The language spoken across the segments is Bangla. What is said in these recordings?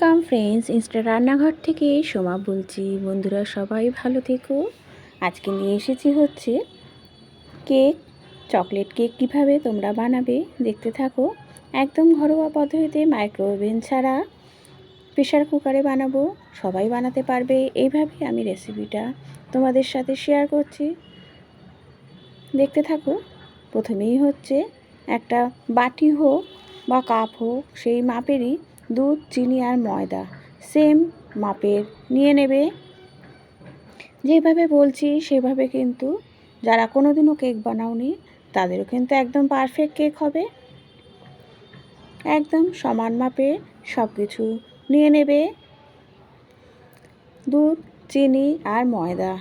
ওয়েলকাম ফ্রেন্ডস ইনস্টা রান্নাঘর থেকে সোমা বলছি। বন্ধুরা, সবাই ভালো থেকো। আজকে নিয়ে এসেছি হচ্ছে কেক, চকলেট কেক কীভাবে তোমরা বানাবে দেখতে থাকো। একদম ঘরোয়া পদ্ধতিতে মাইক্রো ওভেন ছাড়া প্রেশার কুকারে বানাবো। সবাই বানাতে পারবে। এইভাবে আমি রেসিপিটা তোমাদের সাথে শেয়ার করছি। দেখতে থাকো। প্রথমেই হচ্ছে একটা বাটি হোক বা কাপ হোক, সেই মাপেরই দুধ, চিনি আর ময়দা। সেম মাপের। নিয়ে নেবে। যেভাবে বলছি, সেভাবে কিন্তু যারা কোনো দিনও কেক বানাওনি, তাদেরও কিন্তু একদম পারফেক্ট কেক হবে। একদম সমান মাপে সব কিছু নিয়ে নেবে। দুধ, চিনি আর ময়দা।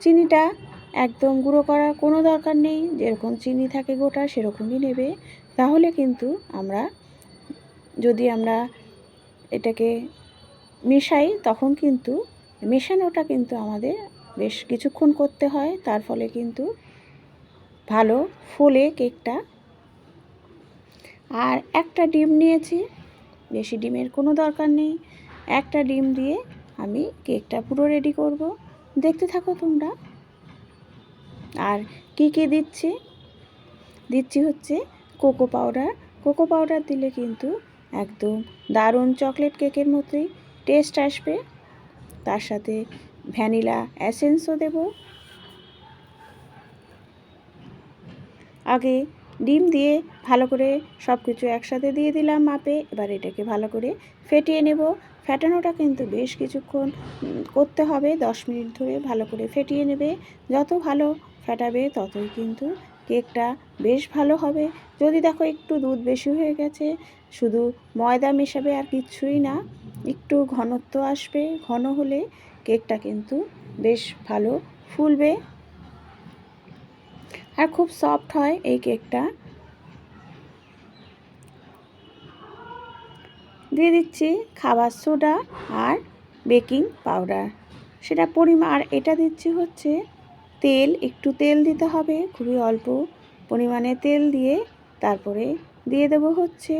চিনিটা একদম গুঁড়ো করার কোনো দরকার নেই। যেরকম চিনি থাকে গোটা, সেরকমই নেবে। তাহলে কিন্তু আমরা, যদি আমরা এটাকে মেশাই, তখন কিন্তু মেশানোটা কিন্তু আমাদের বেশ কিছুক্ষণ করতে হয়। তার ফলে কিন্তু ভালো ফোলে কেকটা। আর একটা ডিম নিয়েছি, বেশি ডিমের কোনো দরকার নেই। একটা ডিম দিয়ে আমি কেকটা পুরো রেডি করব। দেখতে থাকো তোমরা। আর কি কি দিচ্ছি? দিচ্ছি হচ্ছে কোকো পাউডার। কোকো পাউডার দিলে কিন্তু একদম দারুণ চকলেট কেকের মতোই টেস্ট আসবে। তার সাথে ভ্যানিলা অ্যাসেন্সও দেব। আগে ডিম দিয়ে ভালো করে সব কিছু একসাথে দিয়ে দিলাম মাপে, এবার এটাকে ভালো করে ফেটিয়ে নেব। ফেটানোটা কিন্তু বেশ কিছুক্ষণ করতে হবে, দশ মিনিট ধরে ভালো করে ফেটিয়ে নেবে। যত ভালো ফেটাবে ততই কিন্তু কেকটা বেশ ভালো হবে। যদি দেখো একটু দুধ বেশি হয়ে গেছে, শুধু ময়দা মেশাবে আর কিচ্ছুই না, একটু ঘনত্ব আসবে, ঘন হলে কেকটা কিন্তু বেশ ভালো ফুলবে। আর খুব সফট হয় এই কেকটা। দিয়ে দিচ্ছি খাবার সোডা আর বেকিং পাউডার। সেটা পরিমাণ আর এটা দিচ্ছি হচ্ছে তেল, একটু তেল দিতে হবে, খুবই অল্প পরিমাণে তেল দিয়ে তারপরে দিয়ে দেবো হচ্ছে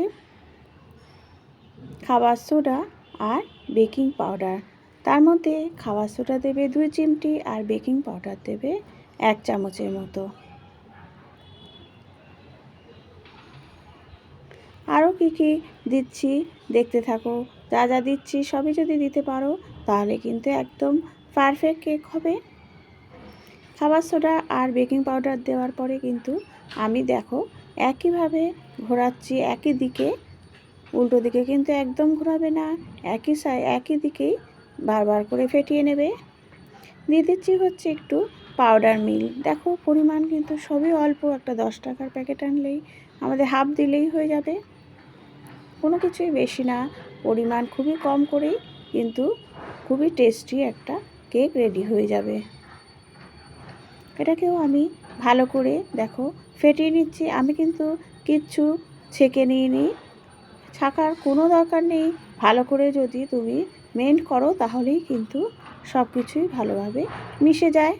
খাবার সোডা আর বেকিং পাউডার। তার মধ্যে খাবার সোডা দেবে দুই চিমটি আর বেকিং পাউডার দেবে এক চামচের মতো। আরও কী কী দিচ্ছি দেখতে থাকো। যা যা দিচ্ছি সবই যদি দিতে পারো, তাহলে কিন্তু একদম পারফেক্ট কেক হবে। খাবার সোডা আর বেকিং পাউডার দেওয়ার পরে কিন্তু আমি দেখো একইভাবে ঘোরাচ্ছি, একই দিকে, উল্টো দিকে কিন্তু একদম ঘোরাবে না, একই সাই, একই দিকেই বারবার করে ফেটিয়ে নেবে। দিয়ে দিচ্ছি হচ্ছে একটু পাউডার মিল দেখো পরিমাণ কিন্তু সবই অল্প, একটা দশ টাকার প্যাকেট আনলেই আমাদের হাফ দিলেই হয়ে যাবে। কোনো কিছুই বেশি না, পরিমাণ খুবই কম করেই কিন্তু খুবই টেস্টি একটা কেক রেডি হয়ে যাবে। এটাকেও আমি ভালো করে দেখো ফেটিয়ে নিচ্ছি। আমি কিন্তু কিচ্ছু ছেঁকে নিয়ে নিই ছাকার কোনো দরকার নেই। ভালো করে যদি তুমি মেন্ট করো তাহলেই কিন্তু সব কিছুই ভালোভাবে মিশে যায়।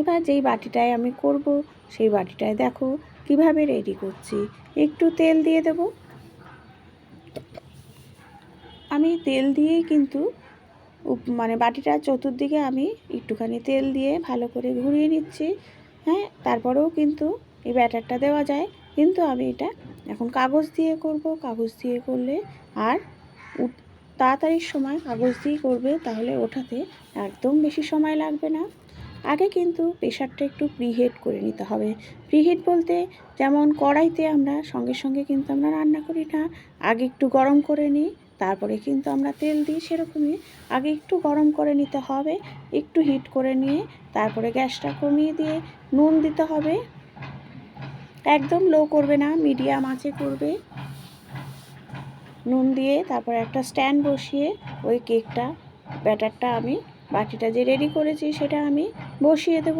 এবার যেই বাটিটায় আমি করব, সেই বাটিটায় দেখো কীভাবে রেডি করছি। একটু তেল দিয়ে দেব। আমি তেল দিয়েই কিন্তু মানে বাটিটা চতুর্দিকে আমি একটুখানি তেল দিয়ে ভালো করে ঘুরিয়ে নিচ্ছি। হ্যাঁ তারপরেও কিন্তু এই ব্যাটারটা দেওয়া যায়। কিন্তু আমি এটা এখন কাগজ দিয়ে করব। কাগজ দিয়ে করলে আর তাড়াতাড়ির সময় কাগজ দিয়ে করবে, তাহলে ওঠাতে একদম বেশি সময় লাগবে না। আগে কিন্তু প্রেশারটা একটু প্রিহিট করে নিতে হবে। প্রিহিট বলতে যেমন কড়াইতে আমরা সঙ্গে সঙ্গে কিন্তু আমরা রান্না করি না। আগে একটু গরম করে নিই। তারপরে কিন্তু আমরা তেল দিই সেরকমই। আগে একটু গরম করে নিতে হবে, একটু হিট করে নিয়ে তারপরে গ্যাসটা কমিয়ে দিয়ে নুন দিতে হবে। একদম লো করবে না মিডিয়াম আঁচে করবে। নুন দিয়ে তারপর একটা স্ট্যান্ড বসিয়ে ওই কেকটা ব্যাটারটা আমি, বাটিটা যে রেডি করেছি সেটা আমি বসিয়ে দেব।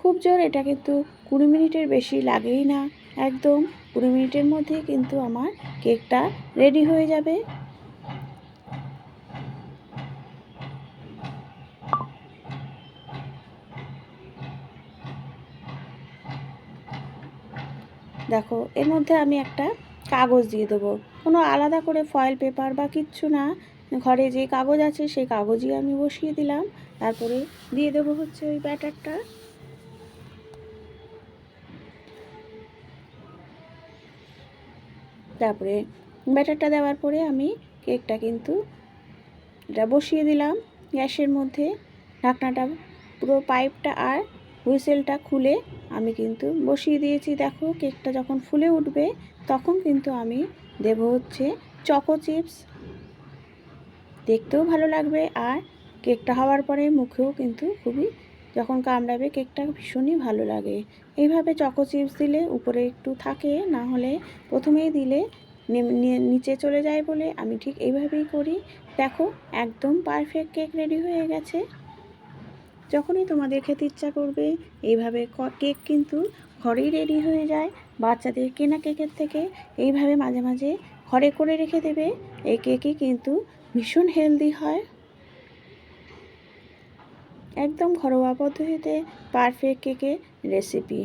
খুব জোর, এটা কিন্তু কুড়ি মিনিটের বেশি লাগেই না। একদম কুড়ি মিনিটের মধ্যে কিন্তু আমার কেকটা রেডি হয়ে যাবে। দেখো, এর মধ্যে আমি একটা কাগজ দিয়ে দেবো। কোনো আলাদা করে ফয়েল পেপার বা কিচ্ছু না। ঘরে যে কাগজ আছে সেই কাগজই আমি বসিয়ে দিলাম। তারপরে দিয়ে দেবো হচ্ছে ওই ব্যাটারটা তারপরে ব্যাটারটা দেওয়ার পরে আমি কেকটা কিন্তু এটা বসিয়ে দিলাম গ্যাসের মধ্যে, ঢাকনাটা, পুরো পাইপটা আর হুইসেলটা খুলে আমি কিন্তু বসিয়ে দিয়েছি। দেখো কেকটা যখন ফুলে উঠবে তখন কিন্তু আমি দেব হচ্ছে চকো চিপস। দেখতেও ভালো লাগবে আর কেকটা হওয়ার পরে মুখেও কিন্তু খুবই যখন কামড়াবে কেকটা ভীষণই ভালো লাগে। এইভাবে চকো চিপস দিলে উপরে একটু থাকে, না হলে প্রথমেই দিলে নিচে চলে যায় বলে আমি ঠিক এইভাবেই করি। দেখো, একদম পারফেক্ট কেক রেডি হয়ে গেছে। যখনই তোমাদের খেতে ইচ্ছা করবে, এইভাবে কেক কিন্তু ঘরেই রেডি হয়ে যায়। বাচ্চাদের কেনা কেকের থেকে এইভাবে মাঝে মাঝে ঘরে করে রেখে দেবে। এই কেকই কিন্তু ভীষণ হেলদি হয়। একদম ঘরোয়া পদ্ধতিতে পারফেক্ট কেকের রেসিপি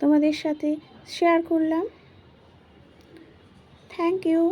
তোমাদের সাথে শেয়ার করলাম। Thank you